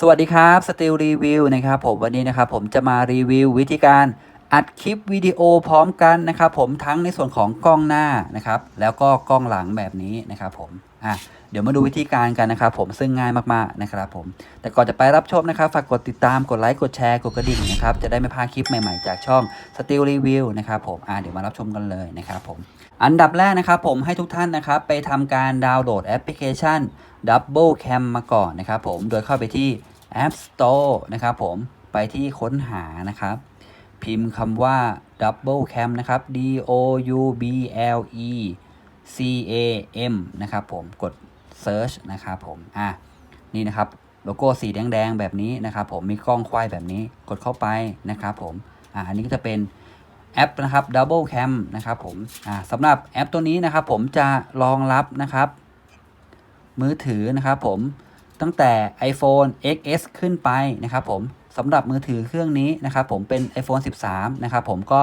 สวัสดีครับสติลรีวิวนะครับผมวันนี้นะครับผมจะมารีวิววิธีการ อัดคลิปวิดีโอพร้อมกันนะครับผมทั้งในส่วนของกล้องหน้านะครับแล้วก็กล้องหลังแบบนี้นะครับผมอะเดี๋ยวมาดูวิธีการกันนะครับผมซึ่งง่ายมากๆนะครับผมแต่ก่อนจะไปรับชมนะครับฝากกดติดตามกดไลค์กดแชร์กดกระดิ่งนะครับจะได้ไม่พลาดคลิปใหม่ๆจากช่องสติลรีวิวนะครับผมอะเดี๋ยวมารับชมกันเลยนะครับผมอันดับแรกนะครับผมให้ทุกท่านนะครับไปทำการดาวน์โหลดแอปพลิเคชัน Double Cam มาก่อนนะครับผมโดยเข้าไปที่ App Store นะครับผมไปที่ค้นหานะครับ พิมพ์คำว่า Double Cam นะครับ D O U B L E C A M นะครับผมกด Search นะครับผม อะ นี่นะครับโลโก้สีแดงๆแบบนี้นะครับผมมีกล้องควายแบบนี้กดเข้าไปนะครับผม อะอันนี้ก็จะเป็นแอปนะครับ Double Cam นะครับผม อ่าสำหรับแอปตัวนี้นะครับผมจะรองรับนะครับ มือถือนะครับผมตั้งแต่ iPhone XS ขึ้นไปนะครับผมสำหรับมือถือเครื่องนี้นะครับผมเป็น iPhone 13 นะครับผมก็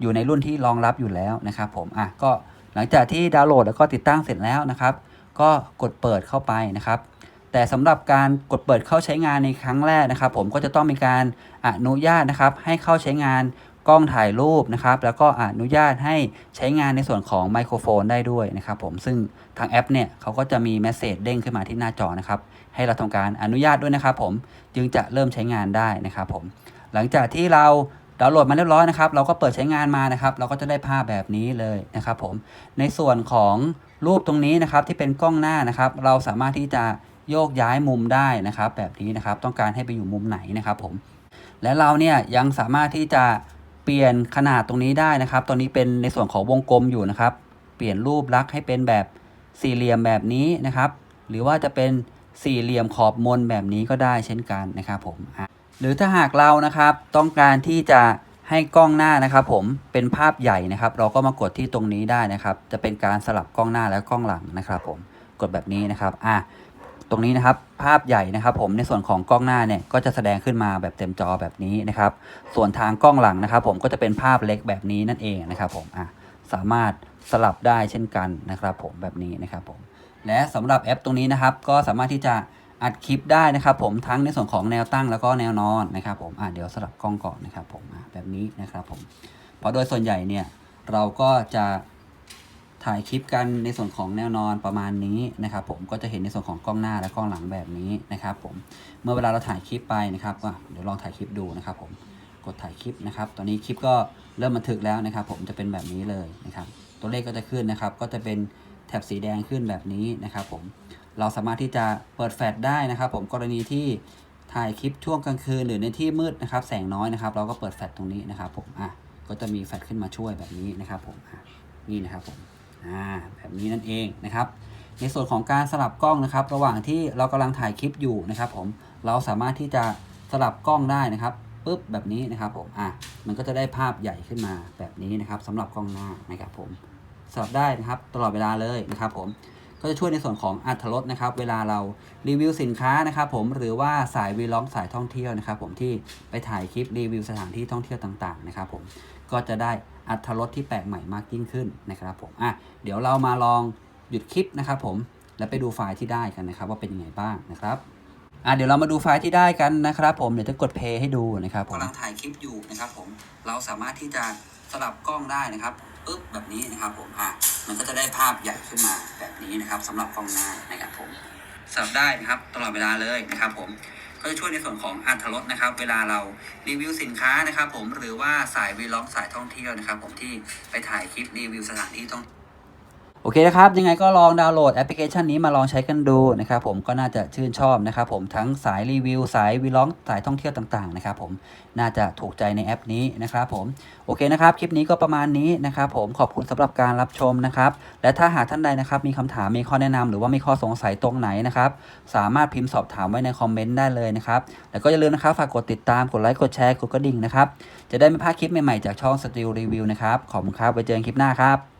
อยู่ในรุ่นที่รองรับอยู่แล้วนะครับผมอะก็หลังจากที่ดาวน์โหลดแล้วก็ติดตั้งเสร็จแล้วนะครับ ก็กดเปิดเข้าไปนะครับ แต่สำหรับการกดเปิดเข้าใช้งานในครั้งแรกนะครับ ผมก็จะต้องมีการอนุญาตนะครับ ให้เข้าใช้งาน กล้องถ่ายรูปนะครับ แล้วก็อนุญาตให้ใช้งานในส่วนของไมโครโฟนได้ด้วยนะครับผมซึ่งทางแอปเนี่ยเขาก็จะมีเมสเซจเด้งขึ้นมาที่หน้าจอนะครับให้เราทำการอนุญาตด้วยนะครับ ผมจึงจะเริ่มใช้งานได้นะครับผมหลังจากที่เราดาวน์โหลดมาเรียบร้อยนะครับเราก็เปิดใช้งานมานะครับ เราก็จะได้ภาพแบบนี้เลยนะครับผมในส่วนของรูปตรงนี้นะครับที่เป็นกล้องหน้านะครับ เราสามารถที่จะโยกย้ายมุมได้นะครับ แบบนี้นะครับต้องการให้ไปอยู่มุมไหนนะครับผมและเราเนี่ยยังสามารถที่จะ ปลี่ยนขนาดตรงนี้ได้นะครับตัวนี้เป็นในส่วนของวงกลมอยู่นะครับ เปลี่ยนรูปลักษณ์ให้เป็นแบบสี่เหลี่ยมแบบนี้นะครับ หรือว่าจะเป็นสี่เหลี่ยมขอบมนแบบนี้ก็ได้เช่นกันนะครับผม หรือถ้าหากเรานะครับต้องการที่จะให้กล้องหน้านะครับ ผมเป็นภาพใหญ่นะครับ เราก็มากดที่ตรงนี้ได้นะครับ จะเป็นการสลับกล้องหน้าและกล้องหลังนะครับ ผมกดแบบนี้นะครับ อะ ตรงนี้นะครับภาพใหญ่นะครับ ผมในส่วนของกล้องหน้าเนี่ยก็จะแสดงขึ้นมาแบบเต็มจอแบบนี้นะครับ ส่วนทางกล้องหลังนะครับ ผมก็จะเป็นภาพเล็กแบบนี้นั่นเองนะครับผมอะสามารถสลับได้เช่นกันนะครับ ผมแบบนี้นะครับผมและสำหรับแอปตรงนี้นะครับ ก็สามารถที่จะอัดคลิปได้นะครับ ผมทั้งในส่วนของแนวตั้งแล้วก็แนวนอนนะครับ ผมอะเดี๋ยวสลับกล้องก่อนนะครับ ผมแบบนี้นะครับ ผมเพราะโดยส่วนใหญ่เนี่ยเราก็จะ ถ่ายคลิปกันในส่วนของแนวนอนประมาณนี้นะครับ ผมก็จะเห็นในส่วนของกล้องหน้าและกล้องหลังแบบนี้นะครับ ผมเมื่อเวลาเราถ่ายคลิปไปนะครับก็เดี๋ยวลองถ่ายคลิปดูนะครับ ผมกดถ่ายคลิปนะครับ ตอนนี้คลิปก็เริ่มบันทึกแล้วนะครับ ผมจะเป็นแบบนี้เลยนะครับ ตัวเลขก็จะขึ้นนะครับ ก็จะเป็นแถบสีแดงขึ้นแบบนี้นะครับ ผมเราสามารถที่จะเปิดแฟลชได้นะครับ ผมกรณีที่ถ่ายคลิปช่วงกลางคืนหรือในที่มืดนะครับ แสงน้อยนะครับ เราก็เปิดแฟลชตรงนี้นะครับ ผมอะก็จะมีแฟลชขึ้นมาช่วยแบบนี้นะครับ ผมอะนี่นะครับผม อ่าแบบนี้นั่นเองนะครับ ในส่วนของการสลับกล้องนะครับ ระหว่างที่เรากำลังถ่ายคลิปอยู่นะครับผมเราสามารถที่จะสลับกล้องได้นะครับปุ๊บแบบนี้นะครับผมอะมันก็จะได้ภาพใหญ่ขึ้นมาแบบนี้นะครับสำหรับกล้องหน้านะครับผมสลับได้นะครับตลอดเวลาเลยนะครับผม ก็จะช่วยในส่วนของอัตรถรสนะครับ เวลาเรารีวิวสินค้านะครับผมหรือว่าสายวีล็อกสายท่องเที่ยวนะครับ ผมที่ไปถ่ายคลิปรีวิวสถานที่ท่องเที่ยวต่างๆนะครับ ผมก็จะได้อัตรถรสที่แปลกใหม่มากยิ่งขึ้นนะครับ ผมอะเดี๋ยวเรามาลองหยุดคลิปนะครับผมแล้วไปดูไฟล์ที่ได้กันนะครับ ว่าเป็นยังไงบ้างนะครับอะเดี๋ยวเรามาดูไฟล์ที่ได้กันนะครับ ผมเดี๋ยวจะกดเพย์ให้ดูนะครับผมกำลังถ่ายคลิปอยู่นะครับ ผมเราสามารถที่จะสลับกล้องได้นะครับ ปึ๊บแบบนี้นะครับผมอะมันก็จะได้ภาพใหญ่ขึ้นมาแบบนี้นะครับสำหรับกล้องหน้านะครับผมสลับได้นะครับตลอดเวลาเลยนะครับผมก็จะช่วยในส่วนของอัตรถรสนะครับ เวลาเรารีวิวสินค้านะครับ ผมหรือว่าสายวีล็อกสายท่องเที่ยวนะครับ ผมที่ไปถ่ายคลิปรีวิวสถานที่ท่อง โอเคนะครับ ยังไงก็ลองดาวน์โหลดแอปพลิเคชันนี้มาลองใช้กันดูนะครับผมก็น่าจะชื่นชอบนะครับผมทั้งสายรีวิว สายวีล็อกสายท่องเที่ยวต่างๆนะครับผมน่าจะถูกใจในแอปนี้นะครับผมโอเคนะครับ คลิปนี้ก็ประมาณนี้นะครับผมขอบคุณสำหรับการรับชมนะครับและถ้าหากท่านใดนะครับมีคำถามมีข้อแนะนำหรือว่ามีข้อสงสัยตรงไหนนะครับสามารถพิมพ์สอบถามไว้ในคอมเมนต์ได้เลยนะครับแล้วก็อย่าลืมนะครับฝากกดติดตามกดไลค์กดแชร์กดกระดิ่งนะครับจะได้ไม่พลาดคลิปใหม่ๆจากช่องสติลรีวิวนะครับขอบคุณครับไว้เจอกันคลิปหน้าครับ